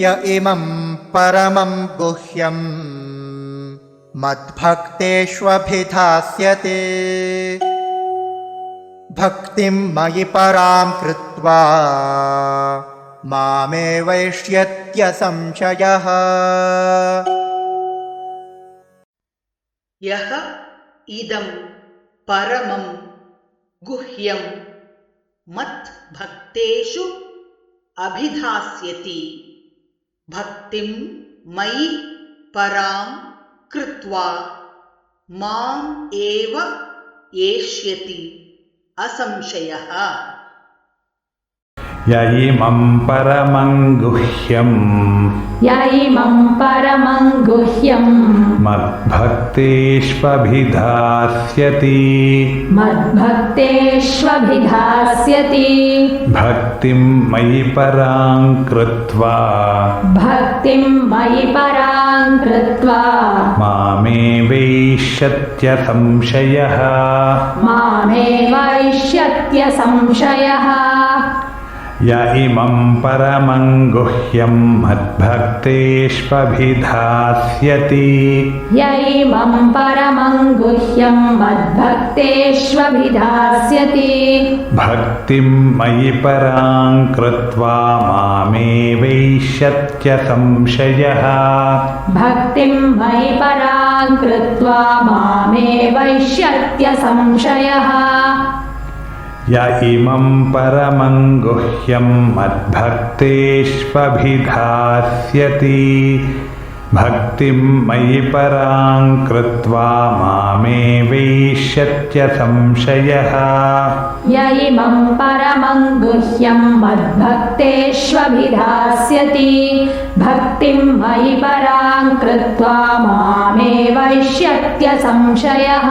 य इमं परमं गुह्यम् मद्भक्तेष्वभिधास्यते। भक्तिं मयि परां कृत्वा मामे वैष्यत्यसंशयः यः। इदं परमं गुह्यं मत्भक्तेषु अभिधास्यति भक्तिं मयि परां कृत्वा माम् एव एष्यति असंशयः। य इमं परमं गुह्यम् य इमं परमं गुह्यं मद्भक्तेष्वभिधास्यति। मद्भक्तेष्वभिधास्यति। भक्तिं मयि परां कृत्वा। भक्तिं मयि परां कृत्वा। मामे वैष्यत्यसंशयः मामेवैष्यत्य संशयः य इमं परमं गुह्यं मद्भक्तेष्वभिधास्यति। य इमं परमं गुह्यं मद्भक्तेष्वभिधास्यति। भक्तिं मयि परां कृत्वा मामे वैष्यत्यसंशयः भक्तिं मयि परां कृत्वा मामेवैष्यत्य संशयः य इमं परमं गुह्यं मद्भक्तेष्वभिधास्यति। भक्तिं मयि परां कृत्वा मामे वैष्यत्यसंशयः य इमं परमं गुह्यं मद्भक्तेष्वभिधास्यति। भक्तिं मयि परां कृत्वा मामेवैष्यत्य संशयः